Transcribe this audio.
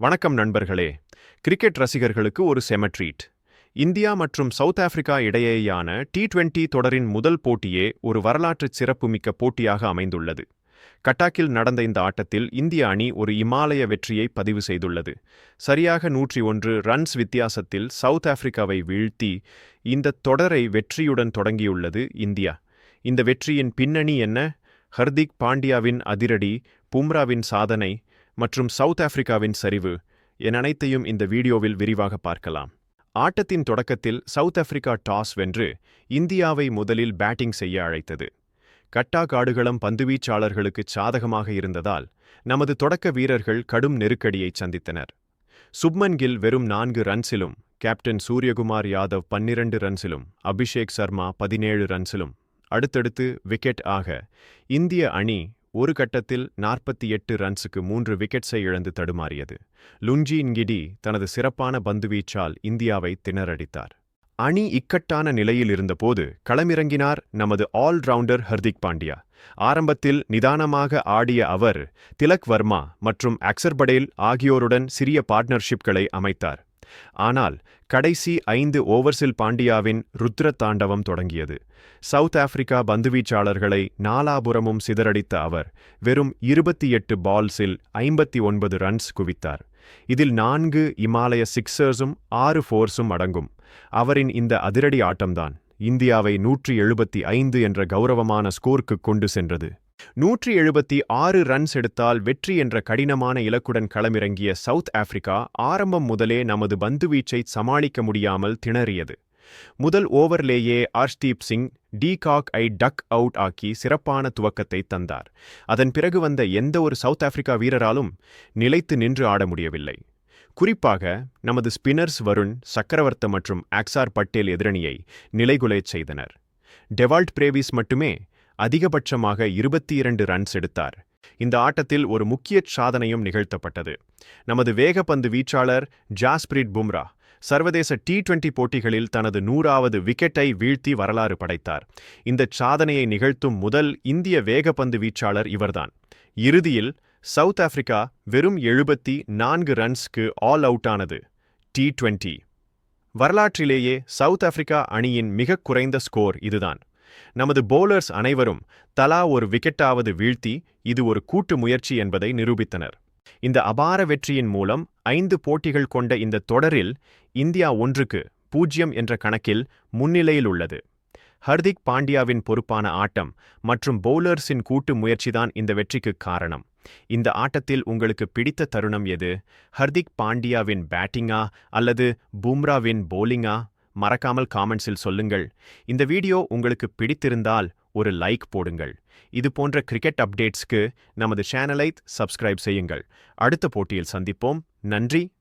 வணக்கம் நண்பர்களே. கிரிக்கெட் ரசிகர்களுக்கு ஒரு செமட்ரீட் இந்தியா மற்றும் சவுத் ஆப்பிரிக்கா இடையேயான டி டுவெண்டி தொடரின் முதல் போட்டியே ஒரு வரலாற்று சிறப்புமிக்க போட்டியாக அமைந்துள்ளது. கட்டாக்கில் நடந்த இந்த ஆட்டத்தில் இந்திய அணி ஒரு இமாலய வெற்றியை பதிவு செய்துள்ளது. சரியாக நூற்றி ஒன்று ரன்ஸ் வித்தியாசத்தில் சவுத் ஆப்பிரிக்காவை வீழ்த்தி இந்த தொடரை வெற்றியுடன் தொடங்கியுள்ளது இந்தியா. இந்த வெற்றியின் பின்னணி என்ன? ஹர்திக் பாண்டியாவின் அதிரடி பும்ராவின் சாதனை மற்றும் சவுத் ஆப்பிரிக்காவின் சரிவு என அனைத்தையும் இந்த வீடியோவில் விரிவாக பார்க்கலாம். ஆட்டத்தின் தொடக்கத்தில் சவுத் ஆப்பிரிக்கா டாஸ் வென்று இந்தியாவை முதலில் பேட்டிங் செய்ய அழைத்தது. கட்டா காடுகளம் பந்துவீச்சாளர்களுக்கு சாதகமாக இருந்ததால் நமது தொடக்க வீரர்கள் கடும் நெருக்கடியை சந்தித்தனர். சுப்மன் கில் வெறும் நான்கு ரன்ஸிலும் கேப்டன் சூரியகுமார் யாதவ் பன்னிரண்டு ரன்ஸிலும் அபிஷேக் சர்மா பதினேழு ரன்ஸிலும் அடுத்தடுத்து விக்கெட் ஆக இந்திய அணி ஒரு கட்டத்தில் நாற்பத்தி எட்டு ரன்ஸுக்கு மூன்று விக்கெட்ஸை இழந்து தடுமாறியது. லுஞ்சி இன்கிடி தனது சிறப்பான பந்துவீச்சால் இந்தியாவை திணறடித்தார். அணி இக்கட்டான நிலையில் இருந்தபோது களமிறங்கினார் நமது ஆல்ரவுண்டர் ஹர்திக் பாண்டியா. ஆரம்பத்தில் நிதானமாக ஆடிய அவர் திலக் வர்மா மற்றும் அக்சர் படேல் ஆகியோருடன் சிறிய பார்ட்னர்ஷிப்களை அமைத்தார். ஆனால் கடைசி ஐந்து ஓவர்ஸில் பாண்டியாவின் ருத்ர தாண்டவம் தொடங்கியது. சவுத் ஆப்பிரிக்கா பந்துவீச்சாளர்களை நாலாபுரமும் சிதறடித்த அவர் வெறும் இருபத்தி எட்டு பால்ஸில் ஐம்பத்தி ஒன்பது ரன்ஸ் குவித்தார். இதில் நான்கு இமாலய சிக்ஸர்ஸும் ஆறு ஃபோர்ஸும் அடங்கும். அவரின் இந்த அதிரடி ஆட்டம்தான் இந்தியாவை நூற்றி எழுபத்தி ஐந்து என்ற கௌரவமான ஸ்கோருக்கு கொண்டு சென்றது. நூற்றி எழுபத்தி ஆறு ரன்ஸ் எடுத்தால் வெற்றி என்ற கடினமான இலக்குடன் களமிறங்கிய சவுத் ஆப்பிரிக்கா ஆரம்பம் முதலே நமது பந்துவீச்சை சமாளிக்க முடியாமல் திணறியது. முதல் ஓவர்லேயே ஆர்ஷ்தீப் சிங் டீகாக் ஐ டக் அவுட் ஆக்கி சிறப்பான துவக்கத்தை தந்தார். அதன் பிறகு வந்த எந்த ஒரு சவுத் ஆப்பிரிக்கா வீரராலும் நிலைத்து நின்று ஆட முடியவில்லை. குறிப்பாக நமது ஸ்பின்னர்ஸ் வருண் சக்கரவர்த்த மற்றும் ஆக்சார் பட்டேல் எதிரணியை நிலைகுலைச் செய்தனர். டெவால்ட் பிரேவிஸ் மட்டுமே அதிகபட்சமாக இருபத்தி இரண்டு ரன்ஸ் எடுத்தார். இந்த ஆட்டத்தில் ஒரு முக்கிய சாதனையும் நிகழ்த்தப்பட்டது. நமது வேகப்பந்து வீச்சாளர் ஜாஸ்பிரிட் பும்ரா சர்வதேச டி டுவெண்டி போட்டிகளில் தனது நூறாவது விக்கெட்டை வீழ்த்தி வரலாறு படைத்தார். இந்த சாதனையை நிகழ்த்தும் முதல் இந்திய வேகப்பந்து வீச்சாளர் இவர்தான். இறுதியில் சவுத் ஆப்பிரிக்கா வெறும் எழுபத்தி நான்கு ரன்ஸ்க்கு ஆல் அவுட் ஆனது. டி டுவெண்டி வரலாற்றிலேயே சவுத் ஆப்பிரிக்கா அணியின் மிகக் குறைந்த ஸ்கோர் இதுதான். நமது போலர்ஸ் அனைவரும் தலா ஒரு விக்கெட்டாவது வீழ்த்தி இது ஒரு கூட்டு முயற்சி என்பதை நிரூபித்தனர். இந்த அபார வெற்றியின் மூலம் ஐந்து போட்டிகள் கொண்ட இந்த தொடரில் இந்தியா ஒன்றுக்கு பூஜ்யம் என்ற கணக்கில் முன்னிலையில் உள்ளது. ஹர்திக் பாண்டியாவின் பொறுப்பான ஆட்டம் மற்றும் பவுலர்ஸின் கூட்டு முயற்சிதான் இந்த வெற்றிக்கு காரணம். இந்த ஆட்டத்தில் உங்களுக்கு பிடித்த தருணம் எது? ஹர்திக் பாண்டியாவின் பேட்டிங்கா அல்லது பும்ராவின் போலிங்கா மறக்காமல் காமெண்ட்ஸில் சொல்லுங்கள். இந்த வீடியோ உங்களுக்கு பிடித்திருந்தால் ஒரு லைக் போடுங்கள். இது போன்ற கிரிக்கெட் அப்டேட்ஸ்க்கு நமது சேனலை சப்ஸ்கிரைப் செய்யுங்கள். அடுத்த போட்டியில் சந்திப்போம். நன்றி.